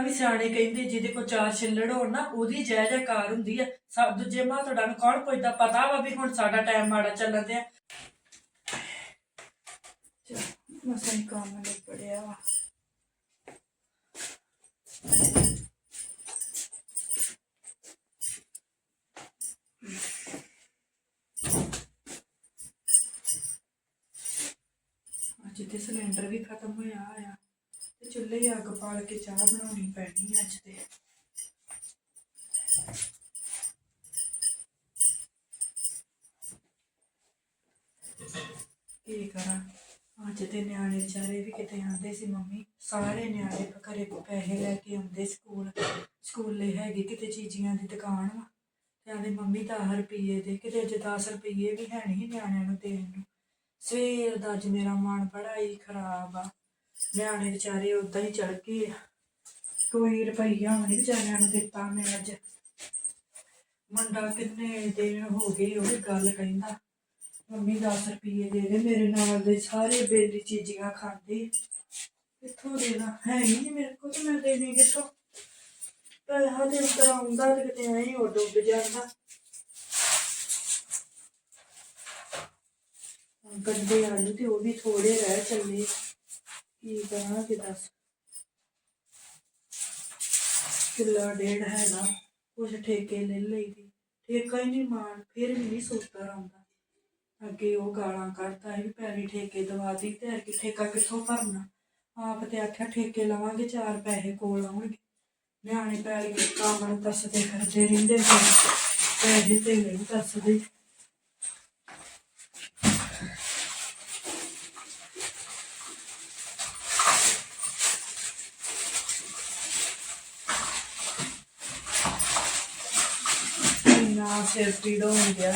ਉਦਾਂ ਵੀ ਸਿਆਣੇ ਕਹਿੰਦੇ ਜਿਹਦੇ ਕੋ ਚਾਰ ਛਿੱਲੜ ਹੋਣ ਨਾ, ਉਹਦੀ ਜੈ ਜੈਕਾਰ ਹੁੰਦੀ ਆ। ਸਭ ਦੂਜੇ ਮਾਂ ਤੁਹਾਡਾ ਨੂੰ ਕੌਣ ਪੁੱਛਦਾ? ਪਤਾ ਵਾ ਵੀ ਹੁਣ ਸਾਡਾ ਟਾਈਮ ਮਾੜਾ ਚੱਲਣ ਦਿਆ। ਮਸਾਂ ਹੀ ਕੰਮ ਨਿਬੜਿਆ ਵਾ। ਅੱਜ ਤੇ ਸਿਲੰਡਰ ਵੀ ਖਤਮ ਹੋਇਆ ਆ। ਚੁੱਲ੍ਹੇ 'ਤੇ ਅੱਗ ਪਾਲ ਕੇ ਚਾਹ ਬਣਾਉਣੀ ਪੈਣੀ ਅੱਜ ਤੇ। ਕੀ ਕਰਾਂ? ਅੱਜ ਤੇ ਨਿਆਣੇ ਵਿਚਾਰੇ ਵੀ ਕਿਤੇ ਆਉਂਦੇ ਸੀ ਮੰਮੀ। ਸਾਰੇ ਨਿਆਣੇ ਘਰੇ ਪੈਸੇ ਲੈ ਕੇ ਆਉਂਦੇ ਸਕੂਲ। ਸਕੂਲੇ ਹੈਗੀ ਕਿਤੇ ਚੀਜ਼ੀਆਂ ਦੀ ਦੁਕਾਨ ਵਾ। ਕਹਿੰਦੇ ਮੰਮੀ 10 ਰੁਪਏ ਦੇ। ਕਿਤੇ ਅੱਜ 10 ਰੁਪਏ ਵੀ ਹੈ ਨਹੀਂ ਨਿਆਣਿਆਂ ਨੂੰ ਦੇਣ ਨੂੰ। ਸਵੇਰ ਦਾ ਅੱਜ ਮੇਰਾ ਮਨ ਬੜਾ ਹੀ ਖਰਾਬ ਆ। ਨਿਆਣੇ ਵਿਚਾਰੇ ਉਦਾਂ ਹੀ ਚੜ ਗਏ ਆ। ਕੋਈ ਰੁਪਈਆ ਨਹੀਂ ਵਿਚਾਰਿਆਂ ਨੂੰ ਦਿੱਤਾ ਮੈਂ ਅੱਜ। ਮੁੰਡਾ ਕਿੰਨੇ ਦਿਨ ਹੋ ਗਏ ਉਹ ਗੱਲ ਕਹਿੰਦਾ। ਮੰਮੀ 10 ਰੁਪਏ ਦੇ ਦੇ, ਮੇਰੇ ਨਾਲ ਦੇ ਸਾਰੇ ਬੇਲੀ ਚੀਜ਼ੀਆਂ ਖਾਂਦੇ। ਕਿੱਥੋਂ ਦੇਣਾ? ਹੈ ਹੀ ਨਹੀਂ ਮੇਰੇ ਕੋਲ ਤੇ ਮੈਂ ਦੇਣੇ ਕਿੱਥੋਂ? ਪੈਸਾ ਦੇ ਅੰਦਰ ਆਉਂਦਾ ਤੇ ਕਿਤੇ ਐਂ ਉਹ ਡੁੱਬ ਜਾਂਦਾ। ਗੰਦੇ ਆਲੂ ਤੇ ਉਹ ਵੀ ਥੋੜੇ ਰਹਿ ਚੱਲੇ। ਕੀ ਕਰਾਂਗੇ ਦੱਸ? ਕਿੱਲਾ ਡੇਢ ਹੈਗਾ, ਕੁਛ ਠੇਕੇ ਲੈ ਲਈ ਦੀ ਠੇਕਾ ਹੀ ਨਹੀਂ ਮਾਣ, ਫਿਰ ਵੀ ਨਹੀਂ ਸੋਚਦਾ ਆਉਂਦਾ ਅੱਗੇ ਉਹ ਗਾਲਾਂ ਕੱਢਦਾ ਸੀ ਵੀ ਪੈਰੀ ਠੇਕੇ ਦਵਾ ਦੀ ਤੇ ਕਿ ਠੇਕਾ ਕਿੱਥੋਂ ਭਰਨਾ? ਆਪ ਤੇ ਆਖਿਆ ਠੇਕੇ ਲਵਾਂਗੇ, ਚਾਰ ਪੈਸੇ ਕੋਲ ਆਉਣਗੇ। ਨਿਆਣੇ ਪੈਰੀ ਕੰਮ ਨੂੰ ਦੱਸਦੇ ਫਿਰਦੇ ਰਹਿੰਦੇ ਫਿਰ ਪੈਸੇ ਤੇ ਨਹੀਂ ਦੱਸਦੇ। ਇੰਨਾ ਸਿਰ ਪੀੜ ਹੋਣ ਗਿਆ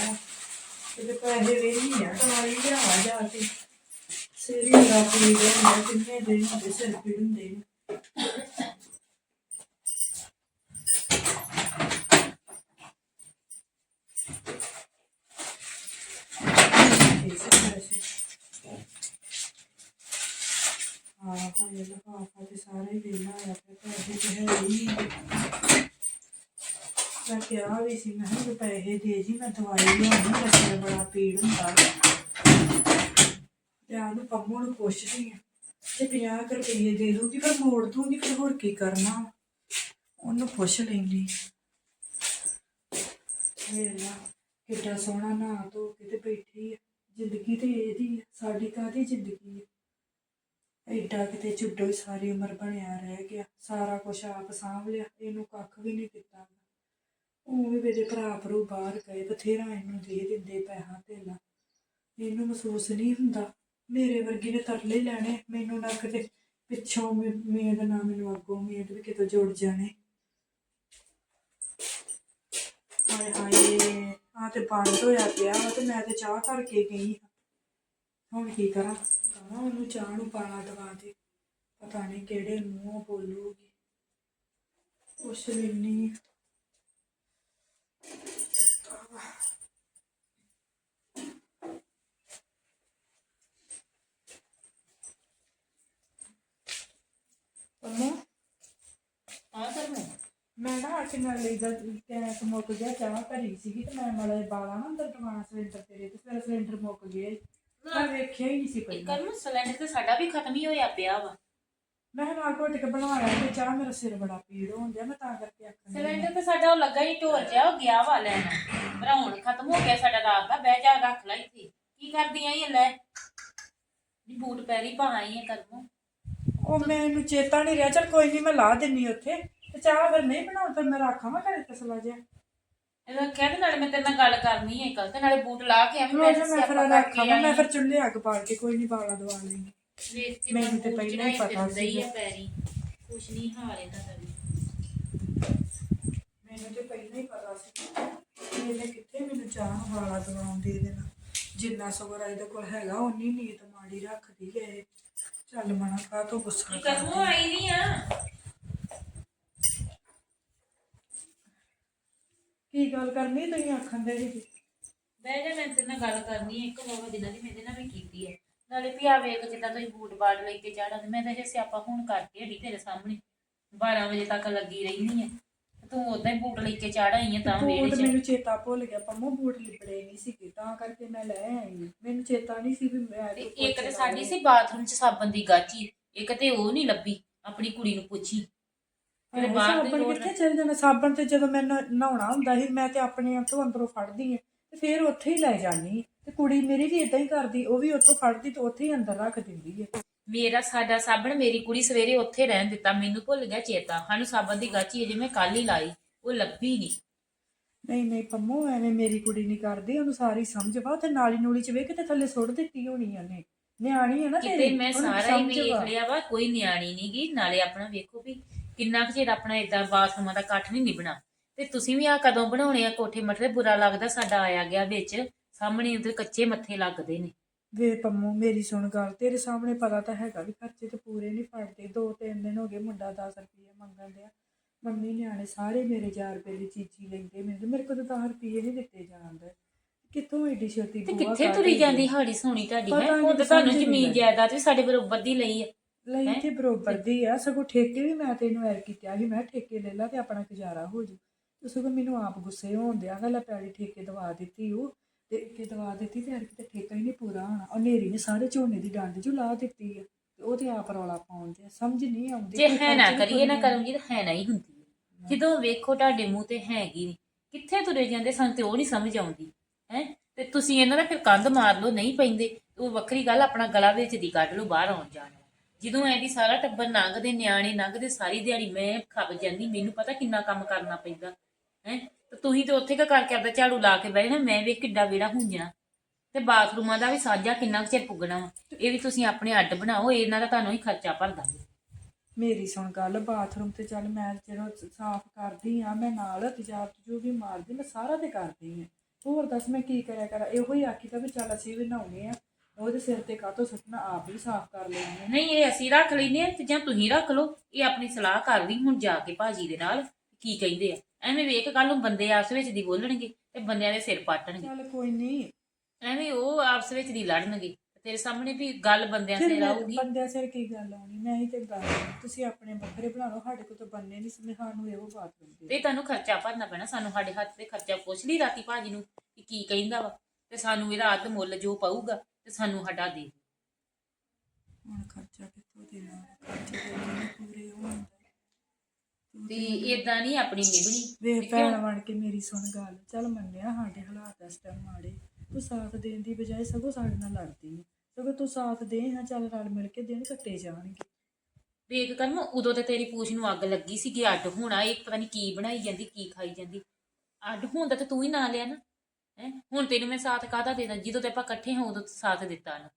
ਤੇ ਪੈਸੇ ਵੀ ਨਹੀਂ ਆ ਦਵਾਈ ਲਿਆਵਾ ਜਾ ਕੇ ਸਿਰ ਹੀ ਦਾ ਪੀੜ ਹੁੰਦਾ ਕਿੰਨੇ ਦਿਨ ਹੁੰਦੇ ਸਿਰ ਪੀੜ ਹੁੰਦੇ ਨੇ ਹਾਂ ਹਾਂ ਇਹ ਲਫਾਫਾ ਤੇ ਸਾਰੇ ਵੇਲਾ ਆ ਤੇ ਪੈਸੇ ਤੇ ਹੈ ਹੀ ਨਹੀਂ ਮੈਂ ਕਿਹਾ ਵੀ ਸੀ, ਮੈਂ ਕਿਹਾ ਪੈਸੇ ਦੇ ਜੀ, ਮੈਂ ਦਵਾਈ ਲਿਆਉਣੀ ਮੇਰਾ ਸਿਰ ਬੜਾ ਪੀੜ ਹੁੰਦਾ ਤੇ ਆ ਨੂੰ ਪੰਮੂ ਨੂੰ ਪੁੱਛਦੀ ਆ ਤੇ 50 ਰੁਪਏ ਦੇ ਦੂਗੀ ਪਰ ਮੋੜ ਦੂੰਗੀ ਫਿਰ ਹੋਰ ਕੀ ਕਰਨਾ ਉਹਨੂੰ ਪੁੱਛ ਲੈਂਦੀ ਵੇਲਾ ਕਿੱਡਾ ਸੋਹਣਾ ਨਾ ਧੋ ਕੇ ਤੇ ਬੈਠੀ ਆ। ਜ਼ਿੰਦਗੀ ਤੇ ਇਹਦੀ ਆ, ਸਾਡੀ ਕਾਹਦੀ ਜ਼ਿੰਦਗੀ ਆ? ਐਡਾ ਕਿਤੇ ਚੁੱਡੋ ਹੀ ਸਾਰੀ ਉਮਰ ਬਣਿਆ ਰਹਿ ਗਿਆ, ਸਾਰਾ ਕੁਝ ਆਪ ਸਾਂਭ ਲਿਆ, ਇਹਨੂੰ ਕੱਖ ਵੀ ਨਹੀਂ ਕੀਤਾ ਉਹ ਵੀ ਮੇਰੇ ਭਰਾ ਭਰੂ ਬਾਹਰ ਗਏ, ਬਥੇਰਾ ਇਹਨੂੰ ਦੇ ਦਿੰਦੇ ਪੈਸਾ ਧੇਲਾ। ਇਹਨੂੰ ਮਹਿਸੂਸ ਨਹੀਂ ਹੁੰਦਾ। ਮੇਰੇ ਵਰਗੀ ਨੇ ਤਰਲੇ ਲੈਣੇ, ਮੈਨੂੰ ਨਾ ਕਿਤੇ ਪਿੱਛੋਂ ਮੇ- ਮੇਦ ਨਾ ਮੈਨੂੰ ਅੱਗੋਂ ਮੇਦ ਵੀ ਕਿਤੇ ਜੁੜ ਜਾਣੇ। ਹਾਏ ਹਾਏ ਆ ਤੇ ਬੰਦ ਹੋਇਆ ਪਿਆ ਵਾ ਤੇ ਮੈਂ ਤੇ ਚਾਹ ਕਰਕੇ ਗਈ ਹਾਂ। ਹੁਣ ਕੀ ਕਰਾਂ? ਕਹਾਂ ਉਹਨੂੰ ਚਾਹ ਨੂੰ ਪਾਲਾ ਦਵਾ ਦੇ। ਪਤਾ ਨਹੀਂ ਕਿਹੜੇ ਮੂੰਹੋਂ ਬੋਲੂਗੀ। ਉਸ ਲੈਣੀ ਮੈਂ ਨਾ ਅੱਜ ਨਾਲ ਲਈ ਦਾ ਗੈਸ ਮੁੱਕ ਗਿਆ ਚਾਹ ਭਰੀ ਸੀਗੀ ਤੇ ਮੈਂ ਮਾੜਾ ਜਿਹਾ ਬਾਲਾ ਨਾ ਅੰਦਰ ਟਵਾਣਾ ਸਿਲੰਡਰ ਤੇਰੇ ਤੇ ਫਿਰ ਸਿਲੰਡਰ ਮੁੱਕ ਗਿਆ। ਮੈਂ ਵੇਖਿਆ ਹੀ ਨਹੀਂ ਸੀ ਪਹਿਲਾਂ ਕਰਮੂ ਸਿਲੰਡਰ ਤੇ ਸਾਡਾ ਵੀ ਖਤਮ ਹੀ ਹੋਇਆ ਪਿਆ ਵਾ। ਮੈਂ ਕਿਹਾ ਨਾਲ ਘੁੱਟ ਕੇ ਬਣਵਾਇਆ ਤੇ ਚਾਹ ਮੇਰਾ ਸਿਰ ਬੜਾ ਪੀੜ ਹੋਣ ਡਿਆ ਮੈਂ ਤਾਂ ਕਰਕੇ ਆਖਣ ਡਈ। ਸਿਲੰਡਰ ਤੇ ਸਾਡਾ ਉਹ ਲੱਗਾ ਹੀ ਢੋਲ ਜਿਹਾ ਉਹ ਗਿਆ ਵਾ ਲੈਣਾ ਪਰ ਹੁਣ ਖਤਮ ਹੋ ਗਿਆ ਸਾਡਾ ਰਾਤ ਦਾ ਬਹਿ ਜਾ ਰੱਖ ਲੈ ਇੱਥੇ। ਕੀ ਕਰਦੀ ਆਈ ਲੈ? ਨੀ ਬੂਟ ਪੈਰੀ ਪਾ ਆਈ ਹੈ ਕਰਮੂ। ਉਹ ਮੈਨੂੰ ਚੇਤਾ ਨਹੀਂ ਰਿਹਾ ਚਲ ਕੋਈ ਨਹੀਂ ਮੈਂ ਲਾ ਦਿੰਨੀ ਉੱਥੇ। ਤੇ ਚਾਹ ਫਿਰ ਨਹੀਂ ਬਣਾਉਣ ਫਿਰ ਮੈਂ ਰੱਖਾਂ ਮੈਂ ਘਰੇ ਤਸਲਾ ਜਿਹਾ। ਇਹਦਾ ਕਹਿੰਦੇ ਨਾਲੇ ਮੈਂ ਤੇਰੇ ਨਾਲ ਗੱਲ ਕਰਨੀ ਹੈ ਕੱਲ ਤੇ ਨਾਲੇ ਬੂਟ ਲਾ ਕੇ ਆਵੀਂ ਮੈਂ ਫਿਰ ਸਿਆਪਾ ਰੱਖਾਂ ਮੈਂ ਆਈ ਫਿਰ ਚੁੱਲ੍ਹੇ ਅੱਗ ਬਾਲ ਕੇ ਕੋਈ ਨਹੀਂ ਬਾਲਾ ਦਵਾ ਕੇ ਮੈਨੂੰ ਤੇ ਪਹਿਲਾਂ ਹੀ ਪਤਾ ਸੀਗਾ। ਪੈਰੀ। ਕੁਛ ਨਹੀਂ ਹਾਲ ਇਹਦਾ ਦਾ ਵੀ। ਮੈਨੂੰ ਤੇ ਪਹਿਲਾਂ ਹੀ ਪਤਾ ਸੀ ਕਿ ਇਹਨੇ ਕਿੱਥੇ ਮੈਨੂੰ ਚਾਹ ਵਾਲਾ ਦਵਾਉਣ ਦੇ ਦੇਣਾ। ਜਿੰਨਾ ਸਬਰ ਇਹਦੇ ਕੋਲ ਹੈਗਾ ਉਨੀ ਨੀਤ ਮਾੜੀ ਰੱਖਦੀ ਹੈ ਚੱਲ ਮਨਾ ਕਾ ਤੋਂ ਗੁੱਸਾ ਕੀ ਕਰਦੀ ਕਰਮੂ ਆਈ ਨਹੀਂ ਆ? ਕੀ ਗੱਲ ਕਰਨੀ ਤੁਸੀਂ ਆਖਣ ਦੇ ਜੀ ਬਹਿ ਜਾ ਮੈਂ ਤੇਰੇ ਨਾਲ ਗੱਲ ਕਰਨੀ ਹੈ ਇੱਕ ਵਾਰ ਦਿਨਾਂ ਦੀ ਮੇਰੇ ਨਾਲ ਵੀ ਕੀਤੀ ਹੈ ਨਾਲੇ ਵੀ ਆ ਵੇਖ ਜਿੱਦਾਂ ਤੁਸੀਂ ਬੂਟ ਬਾੜ ਲੈ ਕੇ ਜਾਣਾ ਤੇ ਮੈਂ ਤਾਂ ਇਹ ਸਿਆਪਾ ਹੁਣ ਕਰਕੇ ਹੜੀ ਤੇਰੇ ਸਾਹਮਣੇ। 12 ਵਜੇ ਤੱਕ ਲੱਗੀ ਰਹਿਣੀ ਹੈ ਤੂੰ ਉਦਾਂ ਹੀ ਬੂਟ ਲੈ ਕੇ ਚੜ ਆਈ ਹੈ ਤਾਂ ਬੂਟ ਵੇੜੇ ਚ ਮੈਨੂੰ ਚੇਤਾ ਭੁੱਲ ਗਿਆ ਪੰਮੋ ਬੂਟ ਲਿਬੜੇ ਨਹੀਂ ਸੀਗੇ ਤਾਂ ਕਰਕੇ ਮੈਂ ਲੈ ਆਈ। ਮੈਨੂੰ ਚੇਤਾ ਨਹੀਂ ਸੀ ਵੀ ਮੈਂ ਇੱਕ ਤੇ ਸਾਡੀ। ਸੀ ਬਾਥਰੂਮ 'ਚ ਸਾਬਣ ਦੀ ਗਾਚੀ ਇੱਕ ਤੇ ਉਹ ਨਹੀਂ ਲੱਭੀ ਆਪਣੀ ਕੁੜੀ ਨੂੰ ਪੁੱਛੀ। ਹਾਏ, ਬਾਹਰ ਦੀ ਕਿੱਥੇ ਚੱਲ ਜਾਣਾ? ਸਾਬਣ ਤੇ ਜਦੋਂ ਮੈਂ ਨਹਾਉਣਾ ਹੁੰਦਾ ਸੀ ਮੈਂ ਤੇ ਆਪਣੇ ਆਪ ਤੋਂ ਅੰਦਰੋਂ ਫੜਦੀ ਹਾਂ ਤੇ ਫਿਰ ਉੱਥੇ ਹੀ ਲੈ ਜਾਨੀ ਤੇ ਕੁੜੀ ਮੇਰੀ ਵੀ ਇਦਾਂ ਹੀ ਕਰਦੀ ਉਹ ਵੀ ਉੱਥੋਂ ਫੜਦੀ ਤੇ ਉੱਥੇ ਹੀ ਅੰਦਰ ਰੱਖ ਦਿੰਦੀ ਹੈ ਮੇਰਾ ਸਾਡਾ ਸਾਬਣ ਮੇਰੀ ਕੁੜੀ ਸਵੇਰੇ ਉੱਥੇ ਰਹਿਣ ਦਿੱਤਾ ਮੈਨੂੰ ਭੁੱਲ ਗਿਆ ਚੇਤਾ। ਸਾਨੂੰ ਸਾਬਣ ਦੀ ਗਾਚੀ ਅਜੇ ਮੈਂ ਕੱਲ ਹੀ ਲਾਈ ਉਹ ਲੱਭੀ ਨਹੀਂ ਨਹੀਂ ਨਹੀਂ ਪੰਮੋ ਐਵੇਂ ਮੇਰੀ ਕੁੜੀ ਨਹੀਂ ਕਰਦੀ ਉਹਨੂੰ ਸਾਰੀ ਸਮਝ ਵਾ ਤੇ ਨਾਲੀ ਨੂਲੀ ਚ ਵੇਖ ਤੇ ਥੱਲੇ ਸੁੱਟ ਦਿੱਤੀ ਹੋਣੀ ਉਹਨੇ। ਨਿਆਣੀ ਹੈ ਨਾ ਕਿਤੇ ਤੇਰੀ, ਮੈਂ ਉਹਨੂੰ ਸਾਰਾ ਹੀ ਸਮਝ ਵੇਖ ਵਾ। ਲਿਆ ਵਾ ਕੋਈ ਨਿਆਣੀ ਨਹੀਂ ਗੀ ਨਾਲੇ ਆਪਣਾ ਵੇਖੋ ਵੀ ਕਿੰਨਾ ਕੁ ਚਿਰ ਆਪਣਾ ਇਦਾਂ ਬਾਥਰੂਮਾਂ ਦਾ ਇਕੱਠ ਨਹੀਂ ਨਿਭਣਾ ਤੇ ਤੁਸੀਂ ਵੀ ਆ ਕਦੋਂ ਬਣਾਉਣੇ ਆ ਕੋਠੇ ਮੱਠੇ ਬੁਰਾ ਲੱਗਦਾ ਸਾਡਾ ਆਇਆ ਗਿਆ ਵਿੱਚ। ਸਾਹਮਣੇ ਉਧਰ ਕੱਚੇ ਮੱਥੇ ਲੱਗਦੇ ਨੇ। ਵੇ ਪੰਮੋ ਮੇਰੀ ਸੁਣ ਗੱਲ ਤੇਰੇ ਸਾਹਮਣੇ ਪਤਾ ਤਾਂ ਹੈਗਾ ਵੀ ਖਰਚੇ ਤੇ ਪੂਰੇ ਨਹੀਂ ਫੜਦੇ। ਦੋ ਤਿੰਨ ਦਿਨ ਹੋ ਗਏ ਮੁੰਡਾ 10 ਰੁਪਏ ਮੰਗਣ ਡਿਆ। ਮੰਮੀ ਨਿਆਣੇ ਸਾਰੇ ਮੇਰੇ 1000 ਰੁਪਏ ਦੀ ਚੀਜ਼ੀ ਲੈਂਦੇ ਮੈਨੂੰ ਮੇਰੇ ਕੋਲ ਤਾਂ 10 ਰੁਪਏ ਨਹੀਂ ਦਿੱਤੇ ਜਾਂਦੇ ਕਿੱਥੋਂ ਏਡੀ ਛੇਤੀ ਤੇ ਬੂਹਾ ਕਿੱਥੇ ਤੁਰੀ? ਜਾਂਦੀ ਹਾੜੀ ਸੋਣੀ ਤੁਹਾਡੀ ਪਤਾ ਹੈ? ਹੁਣ ਤਾਂ ਤੁਹਾਨੂੰ ਸਮਝ ਜ਼ਮੀਨ। ਜਾਇਦਾਦ ਵੀ ਸਾਡੇ ਬਰੋਬਰ ਦੀ ਲਈ ਹੈ ਲਈ? ਤੇ ਬਰੋਬਰ ਦੀ ਆ। ਸਗੋਂ ਠੇਕੇ ਵੀ ਮੈਂ ਤੈਨੂੰ ਐਰ ਕੀਤਾ ਸੀ। ਮੈਂ ਕਿਹਾ ਠੇਕੇ ਲੈ ਲਾ ਤੇ ਆਪਣਾ ਗੁਜ਼ਾਰਾ ਹੋ ਜੂ ਤੇ ਸਗੋਂ ਮੈਨੂੰ ਆਪ ਗੁੱਸੇ ਹੋਣ ਦਿਆ ਗੱਲ ਪੈੜੀ ਠੇਕੇ ਦਵਾ ਦਿੱਤੀ ਉਹ। ਤੇ ਠੇਕੇ ਦਵਾ ਦਿੱਤੀ ਤੇ ਐਰ ਕਿਤੇ ਠੇਕਾ ਹੀ ਨਹੀਂ ਪੂਰਾ ਹੋਣਾ। ਉਹ ਨੇਰੀ ਨੇ ਸਾਰੇ ਝੋਨੇ ਦੀ ਡੰਡ ਜੂ ਲਾ ਦਿੱਤੀ ਆ ਤੇ ਉਹ ਤੇ ਆਪ ਰੌਲਾ ਪਾਉਂਦੇ ਆ ਸਮਝ ਨਹੀਂ ਆਉਂਦੀ ਜੇ ਹੈ ਨਾ ਕਰੀਏ ਨਾ ਕੋਈ ਕਰਮਜੀ ਤਾਂ ਹੈ ਨਾ ਹੀ ਹੁੰਦੀ ਹੈ। ਜਦੋਂ ਵੇਖੋ ਤੁਹਾਡੇ ਮੂੰਹ ਤੇ ਹੈਗੀ ਨਹੀਂ ਕਿੱਥੇ ਤੁਰੇ ਜਾਂਦੇ ਸਾਨੂੰ ਤੇ ਉਹ ਨਹੀਂ ਸਮਝ ਆਉਂਦੀ ਹੈ? ਤੇ ਤੁਸੀਂ ਇਹਨਾਂ ਦਾ ਫਿਰ ਕੰਧ ਮਾਰ ਲਓ ਨਹੀਂ ਪੈਂਦੇ। ਉਹ ਵੱਖਰੀ ਗੱਲ ਆਪਣਾ ਗਲਾ ਵਿੱਚ ਦੀ ਕੱਢ ਲਓ ਬਾਹਰ ਆਉਣ ਜਾਣ ਜਦੋਂ ਐਦੀ ਸਾਰਾ ਟੱਬਰ ਲੰਘਦੇ ਨਿਆਣੇ ਲੰਘਦੇ ਸਾਰੀ ਦਿਹਾੜੀ ਮੈਂ ਖੱਪ ਜਾਂਦੀ ਮੈਨੂੰ ਪਤਾ ਕਿੰਨਾ ਕੰਮ ਕਰਨਾ ਪੈਂਦਾ ਹੈ? ਤੇ ਤੁਸੀਂ ਤੇ ਉੱਥੇ ਕਾ ਕਰਕੇ ਆਪਦਾ ਝਾੜੂ ਲਾ ਕੇ ਬਹਿ ਜਾਣਾ ਮੈਂ ਵੇਖ ਕਿੱਡਾ ਵੇੜਾ ਹੁੰਜਣਾ। ਤੇ ਬਾਥਰੂਮਾਂ ਦਾ ਵੀ ਸਾਂਝਾ ਕਿੰਨਾ ਕੁ ਚਿਰ ਪੁੱਗਣਾ ਵਾ। ਇਹ ਵੀ ਤੁਸੀਂ ਆਪਣੇ ਅੱਡ ਬਣਾਓ ਇਹਨਾਂ ਦਾ ਤੁਹਾਨੂੰ ਹੀ ਖਰਚਾ ਭਰ ਦਾਂਗੇ ਮੇਰੀ ਸੁਣ ਗੱਲ ਬਾਥਰੂਮ ਤੇ ਚੱਲ ਮੈਂ ਜਦੋਂ ਸਾਫ਼ ਕਰਦੀ ਆ ਮੈਂ ਨਾਲ ਤੇਜ਼ਾਬ ਜੋ ਵੀ ਮਾਰਦੀ ਮੈਂ ਸਾਰਾ ਤੇ ਕਰਦੀ ਆ ਹੋਰ ਦੱਸ ਮੈਂ ਕੀ ਕਰਿਆ ਕਰਾਂ? ਇਹੋ ਹੀ ਆਖੀ ਤਾਂ ਵੀ ਚੱਲ ਅਸੀਂ ਵੀ ਨਹਾਉਣੇ ਆ। ਉਹਦੇ ਸਿਰ ਤੇ ਕਾਹਤੋਂ ਸੁੱਟਣਾ? ਆਪ ਹੀ ਸਾਫ਼ ਕਰ ਲੈਂਦੇ ਨਹੀਂ ਇਹ ਅਸੀਂ ਰੱਖ ਲੈਨੇ ਆ ਤੇ ਜਾਂ ਤੁਸੀਂ ਰੱਖ ਲਓ। ਇਹ ਆਪਣੀ ਸਲਾਹ ਕਰ ਲਈ ਹੁਣ ਜਾ ਕੇ ਭਾਜੀ ਦੇ ਨਾਲ ਕੀ ਕਹਿੰਦੇ ਆ। ਐਵੇਂ ਵੇਖ ਕੱਲ ਨੂੰ ਬੰਦੇ ਆਪਸ ਵਿੱਚ ਦੀ ਬੋਲਣਗੇ ਤੇ ਬੰਦਿਆਂ ਦੇ ਸਿਰ ਪਾਟਣਗੇ। ਚੱਲ ਕੋਈ ਨਹੀਂ। ਐਵੇਂ ਉਹ ਆਪਸ ਵਿੱਚ ਦੀ ਲੜਨਗੇ ਤੇਰੇ ਸਾਹਮਣੇ ਵੀ ਗੱਲ ਬੰਦਿਆਂ ਸਿਰ ਆਊਗੀ। ਬੰਦਿਆਂ ਸਿਰ ਕੀ ਗੱਲ ਆਉਣੀ? ਮੈਂ ਹੀ ਤੇ ਗੱਲ। ਤੁਸੀਂ ਆਪਣੇ ਵੱਖਰੇ ਬਣਾ ਲਓ ਸਾਡੇ ਕੋਲ ਤਾਂ ਬੰਨੇ ਨਹੀਂ ਸਮੇਂ ਸਾਨੂੰ ਇਹੋ ਬਾਥਰੂਮ ਦੇ ਤੇ ਤੁਹਾਨੂੰ ਖਰਚਾ ਭਰਨਾ ਪੈਣਾ ਸਾਨੂੰ ਸਾਡੇ ਹੱਥ ਤੇ ਖਰਚਾ ਪੁੱਛ ਲਈ ਰਾਤੀ ਭਾਜੀ ਨੂੰ ਕਿ ਕੀ ਕਹਿੰਦਾ ਵਾ। ਤੇ ਸਾਨੂੰ ਇਹਦਾ ਅੱਧ ਮੁੱਲ ਜੋ ਪਊਗਾ ਤੇ ਸਾਨੂੰ ਸਾਡਾ ਦੇ। ਹੁਣ ਖਰਚਾ ਕਿੱਥੋਂ ਦੇਣਾ ਖਰਚੇ ਦੇ ਨਹੀਂ ਪੂਰੇ ਹੋਣ ਤੇ ਇਦਾਂ ਨਹੀਂ ਆਪਣੀ ਨਿਭਣੀ ਵੇ ਤੇ ਭੈਣ? ਬਣ ਕੇ ਮੇਰੀ ਸੁਣ ਗੱਲ। ਚੱਲ ਮੰਨਿਆ ਸਾਡੇ ਹਾਲਾਤ ਇਸ ਟਾਈਮ ਮਾੜੇ। ਤੂੰ ਸਾਥ ਦੇਣ ਦੀ ਬਜਾਏ ਸਗੋਂ ਸਾਡੇ ਨਾਲ ਲੜਦੀ ਹੈ ਸਗੋਂ ਤੂੰ ਸਾਥ ਦੇ ਹਾਂ ਚੱਲ ਰਲ ਮਿਲ ਕੇ ਦਿਨ ਕੱਟੇ ਜਾਣਗੇ। ਵੇਖ ਕਰਮ ਉਦੋਂ ਤੇ ਤੇਰੀ ਪੂਛ ਨੂੰ ਅੱਗ ਲੱਗੀ ਸੀਗੀ ਅੱਡ ਹੋਣਾ ਇਹ ਪਤਾ ਨਹੀਂ ਕੀ ਬਣਾਈ ਜਾਂਦੀ ਕੀ ਖਾਈ ਜਾਂਦੀ। ਅੱਡ ਹੋਣ ਦਾ ਤੇ ਤੂੰ ਹੀ ਨਾ ਲਿਆ ਨਾ ਹੈ? ਹੁਣ ਤੈਨੂੰ ਮੈਂ ਸਾਥ ਕਾਹਦਾ ਦੇਣਾ? ਜਦੋਂ ਤੇ ਆਪਾਂ ਇਕੱਠੇ ਹਾਂ ਉਦੋਂ ਤੇ ਸਾਥ ਦਿੱਤਾ ਨਾ।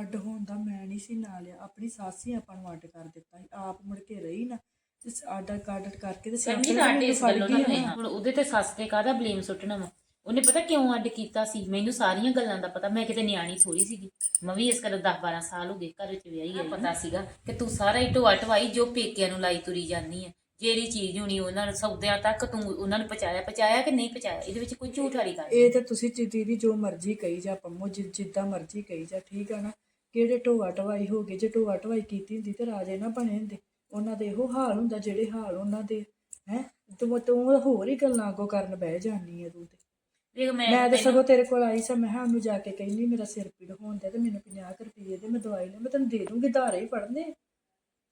ਅੱਡ ਹੋਣ ਦਾ ਮੈਂ ਨਹੀਂ ਸੀ ਨਾਲ ਲਿਆ। ਆਪਣੀ ਸੱਸ ਆਪਾਂ ਨੂੰ ਅੱਡ ਕਰ ਦਿੱਤਾ ਸੀ। ਆਪ ਮੁੜ ਕੇ ਰਹੀ ਨਾ। ਤੇ ਅੱਡ ਅੱਡ ਕਰਕੇ ਤੇ ਸਮਝੀ ਸਿਆਪਾ ਨਾ ਅੱਡੇ ਇਸ ਫੜ ਗੱਲੋਂ ਗਈ ਨਾ ਆ। ਹੁਣ ਉਹਦੇ ਤੇ ਸੱਸ ਤੇ ਕਾਹਦਾ ਬਲੇਮ ਸੁੱਟਣਾ ਵਾ? ਉਹਨੇ ਪਤਾ ਕਿਉਂ ਅੱਡ ਕੀਤਾ ਸੀ? ਮੈਨੂੰ ਸਾਰੀਆਂ ਗੱਲਾਂ ਦਾ ਪਤਾ। ਮੈਂ ਕਿਤੇ ਨਿਆਣੀ ਥੋੜੀ ਸੀਗੀ। ਮੈਂ ਵੀ ਇਸ ਕਰ 10 12 ਸਾਲ ਹੋ ਗਏ ਘਰ ਵਿੱਚ ਵਿਆਹੀ ਹੈ ਪਤਾ ਸੀਗਾ। ਕਿ ਤੂੰ ਸਾਰਾ ਹੀ ਢੋਆ ਢਵਾਈ ਜੋ ਪੇਕਿਆਂ ਨੂੰ ਲਾਈ ਤੁਰੀ ਜਾਂਦੀ ਹੈ ਜਿਹੜੀ ਚੀਜ਼ ਹੋਣੀ ਉਹਨਾਂ ਨੂੰ ਸੌਦਿਆਂ ਤੱਕ ਤੂੰ ਉਹਨਾਂ ਨੂੰ ਪਹੁੰਚਾਇਆ ਪਹੁੰਚਾਇਆ ਕਿ ਨਹੀਂ ਪਹੁੰਚਾਇਆ? ਇਹਦੇ ਵਿੱਚ ਕੋਈ ਝੂਠ ਵਾਲੀ ਗੱਲ ਇਹ ਤੇ ਤੁਸੀਂ ਜੀ ਮਰਜ਼ੀ ਕਹੀ ਜਾ ਪੰਮੋ ਜਿ- ਜਿੱਦਾਂ ਮਰਜ਼ੀ ਕਹੀ ਜਾ ਠੀਕ ਆ ਨਾ? ਕਿਹੜੇ ਢੋਆ ਢਵਾਈ ਹੋ ਗਏ? ਜੇ ਢੋਆ ਢਵਾਈ ਕੀਤੀ ਹੁੰਦੀ ਤੇ ਰਾਜੇ ਨਾ ਬਣੇ ਹੁੰਦੇ। ਉਹਨਾਂ ਦੇ ਇਹੋ ਹਾਲ ਹੁੰਦਾ ਜਿਹੜੇ ਹਾਲ ਉਹਨਾਂ ਦੇ ਹੈ? ਤੂੰ ਤੂੰ ਹੋਰ ਹੀ ਗੱਲਾਂ ਅੱਗੋਂ ਕਰਨ ਬਹਿ ਜਾਨੀ ਆ ਤੂੰ ਤੇ। ਦੇਖ ਮੈਂ ਮੈਂ ਤੇ ਸਗੋਂ ਤੇਰੇ ਕੋਲ ਆਈ ਸਾਂ ਮੈਂ ਕਿਹਾ ਉਹਨੂੰ ਜਾ ਕੇ ਕਹਿੰਦੀ ਮੇਰਾ ਸਿਰ ਪੀੜ ਹੁੰਦਾ ਤੇ ਮੈਨੂੰ 50 ਰੁਪਏ ਦੇ ਮੈਂ ਦਵਾਈ ਲੈ ਮੈਂ ਤੈਨੂੰ ਦੇ ਦੂੰਗੀ ਧਾਰੇ ਹੀ ਪੜਨੇ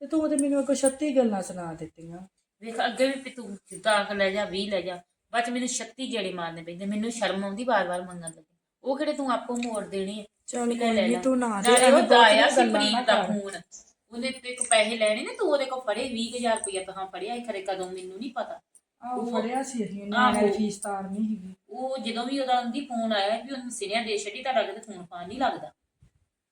ਤੇ ਤੂੰ ਤੇ ਮੈਨੂੰ ਕੋਈ 36 ਗੱਲਾਂ ਸੁਣਾ ਦਿੱਤੀਆਂ। ਵੇਖ ਅੱਗੇ ਵੀ ਤੂੰ 10 ਲੈ ਜਾ 20 ਲੈ ਜਾ ਬਾਅਦ ਮੈਨੂੰ 36 ਗੇੜੇ ਮਾਰਨੇ ਪੈਂਦੇ ਮੈਨੂੰ ਸ਼ਰਮ ਆਉਂਦੀ ਵਾਰ-ਵਾਰ ਮੰਗਣ ਲੱਗੀ। ਉਹ ਕਿਹੜੇ ਤੂੰ ਆਪੋ ਮੋੜ ਦੇਣੀ ਹੈ ਚੱਲ ਕੋਈ ਨਹੀਂ। ਤੂੰ ਨਾ ਦੇ ਉਹ ਦਾਇਆ ਸੀ ਪ੍ਰੀਤ ਦਾ। ਫੋਨ। ਉਹਦੇ ਤੇ ਕੋ ਪੈਸੇ ਲੈਣੇ ਨੇ ਤੂੰ ਉਹਦੇ ਕੋ ਫੜੇ 20000 ਰੁਪਇਆ ਤਾਂ ਫੜਿਆ ਸੀ ਖਰੇ ਕਦੋਂ ਮੈਨੂੰ ਨਹੀਂ ਪਤਾ। ਉਹ- ਫੜਿਆ ਸੀ ਅਸੀਂ। ਨਿਆਣੇ ਦੀ ਫੀਸ ਤਾਰਨੀ ਸੀਗੀ ਉਹ ਜਦੋਂ ਵੀ ਉਹਦਾ ਅੰਦੀ ਫੋਨ ਆਇਆ ਵੀ ਉਹਨੂੰ ਸਿਰਿਆਂ ਦੇ ਛੱਡੀ ਤੁਹਾਡਾ ਕਿਤੇ ਫੋਨ ਫਾਨ ਨਹੀਂ ਲੱਗਦਾ।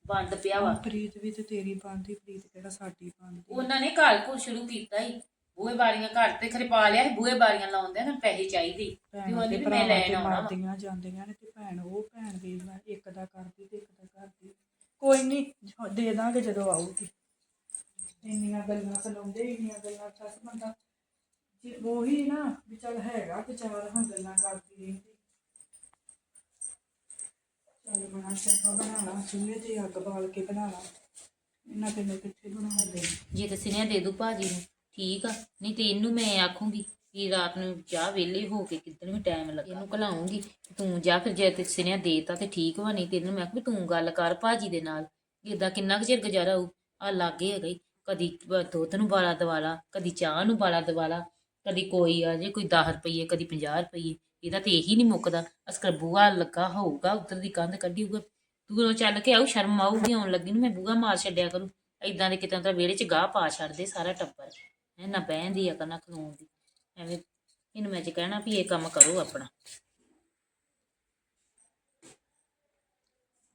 ਬੰਦ ਪਿਆ ਵਾ। ਪ੍ਰੀਤ ਵੀ ਤੇ ਤੇਰੀ ਬੰਦੀ ਪ੍ਰੀਤ ਕਿਹੜਾ ਸਾਡੀ ਬੰਦੀ ਉਹਨਾਂ ਨੇ ਘਰ ਕੋਲ ਸ਼ੁਰੂ ਕੀਤਾ ਹੀ ਬੂਹੇ ਬਾਰੀਆਂ ਘਰ ਤੇ ਖਰੇ ਪਾ ਲਿਆ ਸੀ ਬੂਹੇ ਬਾਰੀਆਂ ਲਾਉਂਦੇ ਨਾ ਪੈਸੇ ਚਾਹੀਦੇ ਸੀ। ਵੀ ਭੈਣਾਂ ਉਹਨੇ ਦੇ ਵੀ ਮੈਂ ਲੈਣ ਤੇ ਆਉਣਾ ਵਾ। ਮਾਰਦੀਆਂ ਜਾਂਦੀਆਂ ਨੇ ਤੇ ਭੈਣ ਉਹ ਭੈਣ ਦੇ ਮੈਂ ਇੱਕ ਦਾ ਕਰਦੀ ਤੇ ਇੱਕ ਦਾ ਕਰਦੀ। ਕੋਈ ਨਹੀਂ ਦੇ ਦਾਂਗੇ ਜਦੋਂ ਆਊਗੀ। ਇੰਨੀਆਂ ਗੱਲਾਂ ਸੁਣਾਉਂਦੇ ਇੰਨੀਆਂ ਗੱਲਾਂ ਸੱਸ ਬੰਦਾ। ਜੇ ਉਹੀ ਨਾ ਵੀ ਚੱਲ ਹੈਗਾ ਤੇ ਚਾਰ ਹਾਂ ਗੱਲਾਂ ਕਰਦੀ ਰਹਿੰਦੀ। ਚੱਲ ਬਣਾ ਚਾਹ ਬਣਾ ਲਾ ਚੁੱਲ੍ਹੇ ਤੇ ਅੱਗ ਬਾਲ ਕੇ ਬਣਾ ਲਾ। ਇਹਨਾਂ ਤੇ ਮੈਂ ਕਿੱਥੇ ਬਣਾਉਂਦੇ ਜੇ ਤੇ ਸਿਰਿਆਂ ਦੇ ਦੂ ਭਾਜੀ ਨੂੰ ਠੀਕ ਆ। ਨਹੀਂ ਤੇ ਇਹਨੂੰ ਮੈਂ ਆਖੂੰਗੀ ਕਿ ਰਾਤ ਨੂੰ ਜਾ ਵਿਹਲੇ ਹੋ ਕੇ ਕਿੱਦਣ ਵੀ ਟਾਈਮ ਲੱਗਾ। ਇਹਨੂੰ ਘਲਾਉਂਗੀ। ਤੂੰ ਜਾ ਫਿਰ ਜੇ ਤੇ ਸਿਨਿਆ ਦੇਤਾ ਤੇ ਠੀਕ ਵਾ ਨਹੀਂ ਤੇ ਇਹਨੂੰ ਮੈਂ ਆਖੂ ਵੀ ਤੂੰ ਗੱਲ ਕਰ ਭਾਜੀ ਦੇ ਨਾਲ। ਇਦਾਂ ਕਿੰਨਾ ਕੁ ਚਿਰ ਗੁਜ਼ਾਰਾ ਹੋਊ? ਆ ਲਾਗੇ ਹੈਗਾ ਈ। ਕਦੀ ਦੁੱਧ ਨੂੰ ਬਾਲਾ ਦਵਾਲਾ, ਕਦੀ ਚਾਹ ਨੂੰ ਬਾਲਾ ਦਵਾਲਾ, ਕਦੀ ਕੋਈ ਆ ਜੇ, ਕੋਈ 10 ਰੁਪਏ ਕਦੀ 50 ਰੁਪਏ ਇਹਦਾ ਤੇ ਇਹੀ ਨਹੀਂ ਮੁੱਕਦਾ। ਅਸਕਰ ਬੂਆ ਲੱਗਾ ਹੋਊਗਾ ਉੱਤਰ ਦੀ ਕੰਧ ਕੱਢੀ ਹੋਊਗਾ। ਤੂੰ ਚੱਲ ਕੇ ਆਉ ਸ਼ਰਮ ਆਊਗੀ, ਆਉਣ ਲੱਗੀ ਨੂੰ ਮੈਂ ਬੂਆ ਮਾਰ ਛੱਡਿਆ ਕਰੂੰ। ਇਦਾਂ ਦੇ ਕਿਤੇ ਤਾਂ ਵਿਹੜੇ 'ਚ ਗਾਹ ਪਾ ਛੱਡਦੇ ਸਾਰਾ ਟੱਬਰ। ਹੈ ਨਾ ਬਹਿੰਦੀ ਆ ਨਾ ਖਲੋਣ ਦੀ। ਐਵੇਂ ਇਹਨੂੰ ਮੈਂ ਜੇ ਕਹਿਣਾ ਵੀ ਇਹ ਕੰਮ ਕਰੋ ਆਪਣਾ।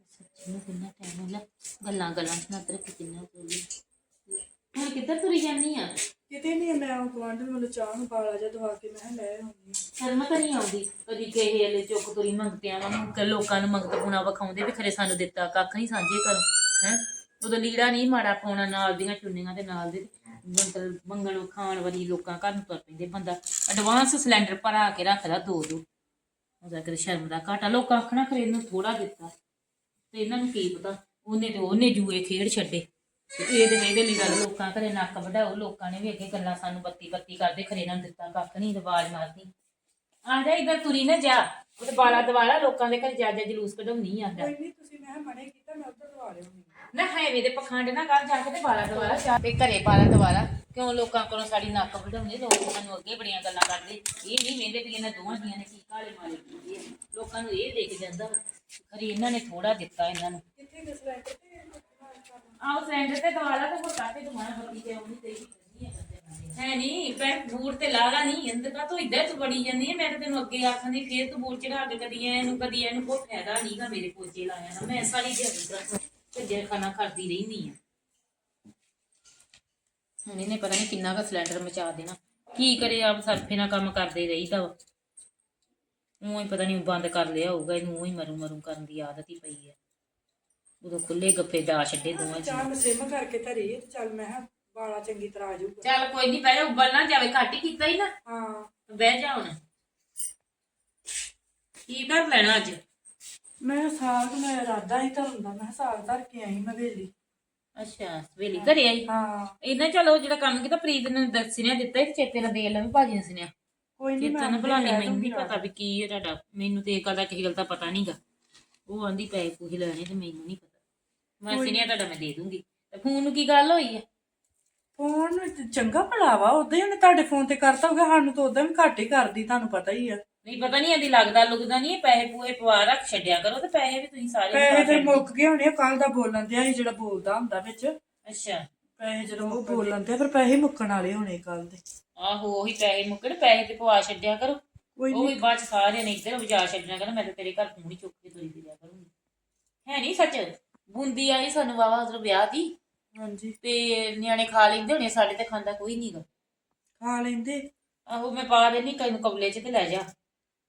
ਸੱਚੀ ਨੂੰ ਕਿੰਨਾ ਟਾਈਮ ਹੋ ਗੱਲਾਂ ਗੱਲਾਂ ਸੁਣਾ ਤੇਰੇ ਕਿੰਨਾ ਬੋਲੀ ਹੁਣ ਕਿੱਧਰ ਤੁਰੀ ਜਾਂਦੀ ਆ? ਕਿਤੇ ਨਹੀਂ ਮੈਂ ਉਹ ਗਵਾਂਢਣ ਵੱਲੋਂ ਚਾਹ ਨੂੰ ਬਾਲਾ ਜਿਹਾ ਦਵਾ ਕੇ ਮੈਂ ਕਿਹਾ ਲੈ ਆਉਂਦੀ ਸ਼ਰਮ ਤਾਂ ਨਹੀਂ ਆਉਂਦੀ? ਕਦੀ ਕਿਸੇ ਵੇਲੇ ਚੁੱਕ ਤੁਰੀ ਮੰਗਤਿਆਂ ਵਾਂਗੂ ਕਿ ਲੋਕਾਂ ਨੂੰ ਮੰਗਤ ਪੁਣਾ ਵਿਖਾਉਂਦੇ ਵੀ ਖਰੇ ਸਾਨੂੰ ਦਿੱਤਾ ਕੱਖ ਨਹੀਂ ਸਾਂਝੇ ਕਰੋ ਹੈ? ਉਦੋਂ ਲੀੜਾ ਨਹੀਂ ਮਾੜਾ ਪਾਉਣਾ ਨਾਲ ਦੀਆਂ ਚੁੰਨੀਆਂ ਦੇ ਨਾਲ ਦੇ ਮਤਲਬ ਮੰਗਣ ਖਾਣ ਵਾਲੀ ਲੋਕਾਂ ਘਰ ਨੂੰ ਤੁਰ ਪੈਂਦੇ। ਬੰਦਾ ਐਡਵਾਂਸ ਸਿਲੰਡਰ ਭਰਾ ਕੇ ਰੱਖਦਾ ਦੋ ਦੋ। ਉਹਦਾ ਕਿਤੇ ਸ਼ਰਮ ਦਾ ਘਾਟਾ ਲੋਕਾਂ ਆਖਣਾ ਖਰੇ ਇਹਨੂੰ ਥੋੜਾ ਦਿੱਤਾ। ਤੇ ਇਹਨਾਂ ਨੂੰ ਕੀ ਪਤਾ ਉਹਨੇ ਤੇ ਉਹਨੇ ਜੂਏ ਖੇਡ ਛੱਡੇ। ਤੇ ਇਹਦੇ ਇਹਦੇ ਲਈ ਗੱਲ। ਲੋਕਾਂ ਘਰੇ ਨੱਕ ਵਢਾਓ ਲੋਕਾਂ ਨੇ ਵੀ ਅੱਗੇ ਗੱਲਾਂ ਸਾਨੂੰ ਬੱਤੀ ਬੱਤੀ ਕਰਦੇ ਖਰੇ ਇਹਨਾਂ ਨੂੰ ਦਿੱਤਾ ਕੱਖ ਨਹੀਂ ਆਵਾਜ਼ ਮਾਰਦੀ। ਆ ਜਾ ਇਧਰ ਤੁਰੀ ਨਾ ਜਾ। ਉਹ ਬਾਲਾ ਦਵਾਲਾ ਲੋਕਾਂ ਦੇ ਘਰ ਜਾ ਜਾ ਜਲੂਸ ਕਢਾਉਣੀ ਆਂਦਾ ਕੋਈ ਨਹੀਂ ਤੁਸੀਂ ਮੈਂ ਮਨੇ ਕੀਤਾ ਮੈਂ ਉੱਧਰ ਦਵਾ ਲਿਆਉਂਗੀ ਨਾ ਹੈ ਮੇਰੇ ਪਖੰਡ ਨਾ ਕਰ ਜਾ ਕੇ ਤੇ ਬਾਲਾ ਦਵਾਲਾ ਜਾ। ਤੇ ਘਰੇ ਬਾਲਾ ਦਵਾਲਾ ਕਿਉਂ ਲੋਕਾਂ ਕੋਲੋਂ ਸਾਡੀ ਨੱਕ ਵਢਾਉਂਦੇ ਲੋਕ ਸਾਨੂੰ ਅੱਗੇ ਬੜੀਆਂ ਗੱਲਾਂ ਕਰਦੇ। ਇਹ ਨਹੀਂ ਵੇਂਦੇ ਵੀ ਇਹਨਾਂ ਦੋਵਾਂ ਦੀਆਂ ਨੇ ਕੀ ਕਾਲੇ ਮਾਰੇ ਕੀਤੇ। ਲੋਕਾਂ ਨੂੰ ਇਹ ਦੇਖ ਜਾਂਦਾ। ਖਰੇ ਇਹਨਾਂ ਨੇ ਥੋੜਾ ਦਿੱਤਾ ਇਹਨਾਂ ਨੂੰ। ਕਿੱਥੇ ਕਿਸ ਤੇ ਆਹ ਸਿਲੰਡਰ ਤੇ ਦਵਾਲਾ ਤੇ ਹੋਰ ਕਾਤੇ ਦੁਮਾਨਾ ਬੱਤੀ ਤੇ ਆਉਣੀ ਤੇ ਹੈ ਨਹੀਂ ਮੈਂ ਬੂਟ ਤੇ ਲਾਗਾ ਨਹੀਂ ਅੰਦਰ ਕਾ ਤੂੰ ਇੱਧਰ ਤੂੰ ਬੜੀ ਜਾਂਦੀ ਹੈ ਮੈਂ ਤਾਂ ਤੈਨੂੰ ਅੱਗੇ ਆਖਾਂਦੀ ਫੇਰ ਤੂੰ ਬੂਟ ਚੜਾ ਕੇ ਕਦੀ ਇਹਨੂੰ ਕਦੀ ਇਹਨੂੰ ਕੋਈ ਫਾਇਦਾ ਨਹੀਂਗਾ ਮੇਰੇ ਪੋਚੇ ਲਾਇਆ ਨਾ। ਮੈਂ ਸਾਰੀ ਦਿਹਾੜੀ ਦਾ ਭੱਜਿਆ ਖਾਣਾ ਰਹਿੰਦੀ ਆ। ਹੁਣ ਇਹਨੇ ਪਤਾ ਨਹੀਂ ਕਿੰਨਾ ਕੁ ਸਿਲੰਡਰ ਮਚਾ ਦੇਣਾ। ਕੀ ਕਰੇ ਆਪ ਸਰਫੇ ਨਾਲ ਕੰਮ ਕਰਦੇ ਰਹੀਦਾ ਵਾ ਉਹ। ਹੀ ਪਤਾ ਨਹੀਂ ਬੰਦ ਕਰ ਲਿਆ ਹੋਊਗਾ ਇਹਨੂੰ ਉਹੀ ਮਰੂ ਮਰੂ ਕਰਨ ਦੀ ਆਦਤ ਹੀ ਪਈ ਆ। ਉਦੋਂ ਖੁੱਲੇ ਗੱਫੇ ਡਾ ਛੱਡੇ ਦੋਵਾਂ ਚਾਹ ਮੈਂ ਸਿਮ ਕਰਕੇ ਧਰੀ ਤੇ ਚੱਲ ਮੈਂ ਕਿਹਾ ਬਾਲਾ ਚੰਗੀ ਤਰ੍ਹਾਂ ਆ ਜਾਊਗਾ। ਚੱਲ ਕੋਈ ਨਹੀਂ ਬਹਿ ਜਾ ਉੱਬਲ ਨਾ ਜਾਵੇ ਘੱਟ ਹੀ ਕੀਤਾ ਹੀ ਨਾ। ਹਾਂ। ਬਹਿ ਜਾ ਹੁਣ। ਕੀ ਕਰ ਲੈਣਾ ਅੱਜ? ਮੈਂ ਸਾਗ ਮੈਂ ਇਰਾਦਾ ਹੀ ਧਰਨ ਦਾ ਮੈਂ ਕਿਹਾ ਸਾਗ ਧਰ ਕੇ ਆਈ ਮੈਂ ਵੇਲੀ। ਅੱਛਾ ਸਵੇਲੀ ਘਰੇ ਆਈ? ਹਾਂ। ਇਹਨਾਂ ਚਲੋ ਜਿਹੜਾ ਕੰਮ ਕੀਤਾ ਪ੍ਰੀਤ ਨੇ ਦੱਸਿਆ ਦਿੱਤਾ ਤੇ ਚੇਤੇ ਨਾਲ ਦੇ ਲਵੇ ਭਾਜੀ ਨੇ ਸੁਣਿਆ ਕੋਈ ਨਹੀਂ ਚੇਤਾ ਨਾ ਭੁਲਾਣੀ ਮੈਨੂੰ ਨਹੀਂ ਪਤਾ ਵੀ ਕੀ ਹੈ ਤੁਹਾਡਾ। ਮੈਨੂੰ ਤੇ ਇਹ ਗੱਲ ਦਾ ਕਿਸੇ ਗੱਲ ਦਾ ਪਤਾ ਨਹੀਂਗਾ ਉਹ ਆਂਦੀ ਪੈ ਪੂਹੀ ਲੈਣੇ ਤੇ ਮੈਨੂੰ ਨਹੀਂ ਪਤਾ। ਮੈਂ ਸੁਣਿਆ ਤੁਹਾਡਾ ਮੈਂ ਦੇ ਦੂੰਗੀ। ਤੇ ਫੋਨ ਨੂੰ ਕੀ ਗੱਲ ਹੋਈ ਹੈ ਫੋਨ ਚੰਗਾ ਭਲਾ ਵਾ ਉਦਾਂ ਹੀ ਉਹਨੇ ਤੁਹਾਡੇ ਫੋਨ ਤੇ ਕਰਤਾ ਹੋਗਾ ਸਾਨੂੰ ਤਾਂ ਉਦਾਂ ਵੀ ਘੱਟ ਹੀ ਕਰਦੀ ਤੁਹਾਨੂੰ ਪਤਾ ਹੀ ਆ। ਨਹੀਂ ਪਤਾ ਨਹੀਂ ਆਂਦੀ ਲੱਗਦਾ ਲੁਗਦਾ ਨਹੀਂ ਪੈਸੇ ਪੂਏ ਪਵਾ ਰੱਖ ਛੱਡਿਆ ਕਰੋ ਤੇ ਪੈਸੇ ਵੀ ਤੁਸੀਂ ਸਾਰੇ ਪੈਸੇ ਛੱਡੋ। ਮੁੱਕ ਗਏ ਹੋਣੇ ਕੱਲ ਦਾ ਬੋਲਣ ਦਿਆ ਸੀ ਜਿਹੜਾ ਬੋਲਦਾ ਹੁੰਦਾ ਵਿੱਚ। ਅੱਛਾ। ਪੈਸੇ ਜਦੋਂ ਉਹ ਬੋਲਣ ਤੇ ਫਿਰ ਪੈਸੇ ਮੁੱਕਣ ਵਾਲੇ ਹੋਣੇ ਕੱਲ ਦੇ। ਆਹੋ ਉਹੀ ਪੈਸੇ ਮੁੱਕਣ ਪੈਸੇ ਤੇ ਪਵਾ ਛੱਡਿਆ ਕਰੋ। ਕੋਈ ਉਹ ਵੀ ਬਾਅਦ ਸਾਰੇ ਨੇ ਇੱਧਰ ਵਜਾ ਛੱਡਣਾ ਕਹਿੰਦਾ ਮੈਂ ਤਾਂ ਤੇਰੇ ਘਰ ਫੋਨ ਹੀ ਚੁੱਕ ਕੇ ਤੁਰੀ ਫਿਰਿਆ ਕਰੂੰਗੀ। ਹੈ ਨਹੀਂ ਸੱਚ? ਬੂੰਦੀ ਆਈ ਸਾਨੂੰ ਵਾਵਾ ਉਧਰ ਵਿਆਹ ਦੀ। ਹਾਂਜੀ। ਤੇ ਨਿਆਣੇ ਖਾ ਲੈਂਦੇ ਹੋਣੇ ਸਾਡੇ ਤੇ ਖਾਂਦਾ ਕੋਈ ਨਹੀਂਗਾ ਖਾ ਲੈਂਦੇ? ਆਹੋ ਮੈਂ ਪਾ ਦੇਣੀ ਕਈ ਨੂੰ ਕਬਲੇ ਚ ਤੇ ਲੈ ਜਾ।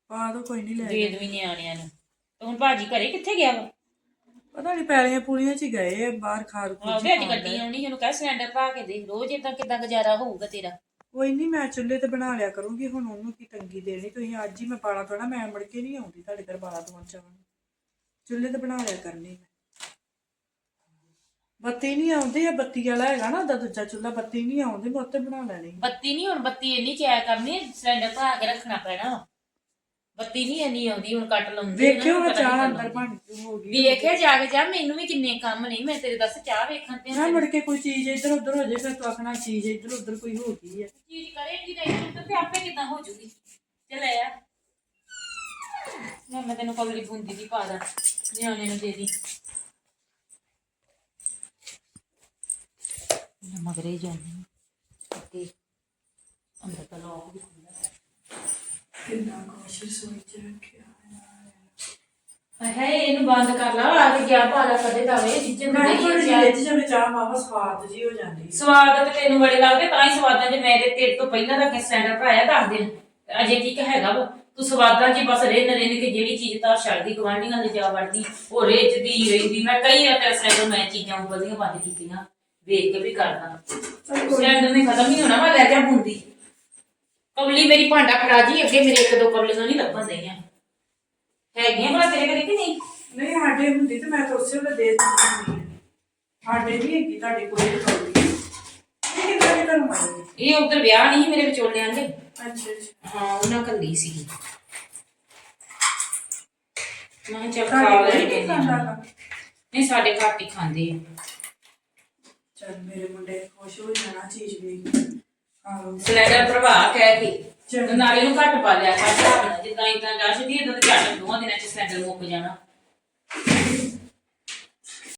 ਪਾ ਦੋ ਕੋਈ ਨਹੀਂ ਲੈ ਦੇ ਦਵੀ ਨਿਆਣਿਆਂ ਨੂੰ। ਤੇ ਹੁਣ ਭਾਜੀ ਘਰੇ ਕਿੱਥੇ ਗਿਆ ਵਾ? ਪਤਾ ਨਹੀਂ ਪੈਲੀਆਂ ਪੂਲੀਆਂ ਚ ਹੀ ਗਏ ਆ, ਬਾਹਰ ਖਾਰ ਆਹ ਖੂਜ ਵੀ ਅੱਜ ਗੱਡੀ ਆਉਣੀ ਇਹਨੂੰ ਕਹਿ ਸਿਲੰਡਰ ਪਾ ਕੇ ਦੇ। ਰੋਜ਼ ਇਦਾਂ ਕਿਦਾਂ ਗੁਜ਼ਾਰਾ ਹੋਊਗਾ ਤੇਰਾ? ਕੋਈ ਨਹੀਂ ਮੈਂ ਚੁੱਲ੍ਹੇ ਤੇ ਬਣਾ ਲਿਆ ਕਰੂੰਗੀ ਹੁਣ ਉਹਨੂੰ ਕੀ ਤੰਗੀ ਦੇਣੀ ਤੁਸੀਂ। ਅੱਜ ਹੀ ਮੈਂ ਪਾਲਾ ਤੋਣਾ ਮੈਂ ਮੁੜ ਕੇ ਨਹੀਂ ਆਉਂਦੀ ਤੁਹਾਡੇ ਘਰ ਬਾਲਾ ਤੋਂ ਚਾਹਣ ਚੁੱਲ੍ਹੇ ਤੇ ਬਣਾ ਲਿਆ ਕਰਨੀ ਮੈਂ। ਬੱਤੀ ਨਹੀਂ ਆਉਂਦੀ ਆ ਬੱਤੀ ਵਾਲਾ ਹੈਗਾ ਨਾ ਉਹਦਾ ਦੂਜਾ ਚੁੱਲ੍ਹਾ ਬੱਤੀ ਨਹੀਂ ਆਉਂਦੀ ਮੈਂ ਉੱਤੇ ਬਣਾ ਲੈਣੀ ਬੱਤੀ ਨਹੀਂ ਹੁਣ ਬੱਤੀ ਇੰਨੀ ਚਾਇਆ ਕਰਨੀ ਸਿਲੰਡਰ ਕੇ ਰੱਖਣਾ ਪੈਣਾ। ਬੱਤੀ ਨਹੀਂ ਇੰਨੀ ਆਉਂਦੀ ਹੁਣ ਕੱਟ ਲਾਉਂਦੇ ਆ ਨਾ, ਵੇਖਿਓ ਮੈਂ ਪਤਾ ਨੀ ਚਾਹ ਕਦੋਂ ਅੰਦਰ। ਬਣ ਹੋ ਗਈ ਵੇਖਿਆ ਜਾ ਕੇ ਜਾ ਮੈਨੂੰ ਵੀ ਕਿੰਨੇ ਕੰਮ ਨਹੀਂ ਮੈਂ ਤੇਰੇ ਦੱਸ ਚਾਹ ਵੇਖਣ ਤੇ ਨਾ ਮੁੜ ਕੇ ਕੋਈ ਚੀਜ਼ ਇੱਧਰ ਉੱਧਰ ਹੋ ਜਾਏ ਫਿਰ ਤੂੰ ਆਖਣਾ ਚੀਜ਼ ਇੱਧਰ ਉੱਧਰ ਕੋਈ ਹੋ ਗਈ ਹੈ ਚੀਜ਼ ਕਰੇਗੀ ਨਹੀਂ ਇੱਧਰ ਤੇ ਆਪੇ ਕਿਦਾਂ ਹੋ ਜੂਗੀ। ਚੱਲ ਆ। ਮੈਂ ਮੈਂ ਤੈਨੂੰ ਕਬਲੀ ਬੂੰਦੀ ਦੀ ਪਾ ਦਾਂ ਨਿਆਣੇ ਨੂੰ ਦੇ ਦੀ। ਮਗਰੇ ਜਾਣੀ ਤੇ ਅੰਦਰ ਤਾਂ ਲੋਕ ਵੀ ਖੁੱਲ੍ਹਾ ਕਿੰਨਾ ਕੁਛ ਸੋਚ ਰੱਖਿਆ ਹੈ। ਇਹਨੂੰ ਬੰਦ ਕਰ ਲਾ ਆ ਕੇ ਗਿਆ ਭਾਲਾ ਕਦੇ ਦਾਵੇ ਜਿੱਜਨ ਮੈਂ ਦੇ ਥੋੜੀ ਚਾਹ ਜਿਹੀ ਜਿਵੇਂ ਚਾਹ ਮਾਵਾ ਸਵਾਦ ਜੀ ਹੋ ਜਾਂਦੀ ਹੈ। ਸਵਾਦ ਤੇ ਤੈਨੂੰ ਬੜੇ ਲੱਗਦੇ ਤਾਂ ਹੀ ਸਵਾਦਾਂ 'ਚ ਮੇਰੇ ਤੇਰੇ ਤੋਂ ਪਹਿਲਾਂ ਦਾ ਕਿ ਸਿਲੰਡਰ ਭਰਾਇਆ ਦੱਸ ਤੇ ਅਜੇ ਕੀ ਹੈਗਾ ਵਾ? ਤੂੰ ਸਵਾਦਾਂ 'ਚ ਹੀ ਬਸ ਰਹਿ ਰਹਿ ਕਿ ਜਿਹੜੀ ਚੀਜ਼ ਤਾਂ ਛੱਡਦੀ ਗਵਾਂਢੀਆਂ ਦੇ ਜਾ ਵੜਦੀ ਉਹ ਰੇਚਦੀ ਰਹਿੰਦੀ ਮੈਂ ਕਈ ਵਾਰ ਤੇਰਾ ਸਿਲੰਡਰ ਮੈਂ ਚੀਜ਼ਾਂ ਉਬਲਦੀਆਂ ਬੰਦ ਕੀਤੀਆਂ। ਵੇਖ ਕੇ ਵੀ ਕਰਦਾ। ਚੱਲ ਕੋਈ ਸਿਲੰਡਰ ਨੇ ਖਤਮ ਨਹੀਂ ਹੋਣਾ ਮੈਂ ਲੈ ਜਾ ਬੁੰਦੀ। ਕਬਲੀ ਮੇਰੀ ਭਾਂਡਾ ਖੜਾ ਜੀ ਅੱਗੇ ਮੇਰੇ ਇੱਕ ਦੋ ਕਬਲੀਆਂ ਨਹੀਂ ਲੱਭਣ ਦਈਆਂ। ਹੈਗੀਆਂ ਭਲਾ ਤੇਰੇ ਘਰੇ ਕਿ ਨਹੀਂ? ਨਹੀਂ ਸਾਡੇ ਹੁੰਦੀ ਤੇ ਮੈਂ ਤਾਂ ਉਸੇ ਵੇਲੇ ਦੇ ਦਿੰਦੀ ਹੁੰਦੀ ਹਾਂ। ਸਾਡੇ ਨਹੀਂ ਹੈਗੀ ਤੁਹਾਡੀ ਕੋਈ ਵੀ ਗੱਲ ਨਹੀਂ ਇਹ ਕਿੱਦਾਂ ਕਿਹੜੇ ਘਰੋਂ ਆਏ ਇਹ ਉਧਰ ਵਿਆਹ ਨਹੀਂ ਸੀ ਮੇਰੇ ਵਿਚੋਲਿਆਂ ਦੇ। ਅੱਛਾ ਅੱਛਾ। ਹਾਂ ਉਹਨਾਂ ਕੱਲੀ ਸੀ ਮੈਂ ਕਿਹਾ ਚੱਲ ਸਾਡੇ ਖਾ ਘਰੇ ਲੈਂਦੇ ਨਹੀਂ ਨੇ ਖਾਂਦਾ ਗਾ। ਨਹੀਂ ਸਾਡੇ ਘੱਟ ਹੀ ਖਾਂਦੇ ਆ। ਚੱਲ ਮੇਰੇ ਮੁੰਡੇ ਖੁਸ਼ ਹੋ ਜਾਣਾ ਚੀਜ਼ ਵੇਖ ਕੇ ਆਹੋ। ਸਿਲੰਡਰ ਭਰਵਾ ਕਹਿ ਕੇ ਚੱਲ। ਨਾਲੇ ਨੂੰ ਘੱਟ ਪਾ ਲਿਆ ਕਰ। ਜਿੱਦਾਂ ਇਦਾਂ ਜਾ ਛੱਡੀ ਇਦਾਂ ਤੇ ਝੱਟ ਦੋਵਾਂ ਦਿਨਾਂ ਚ ਸਿਲੰਡਰ ਮੁੱਕ ਜਾਣਾ।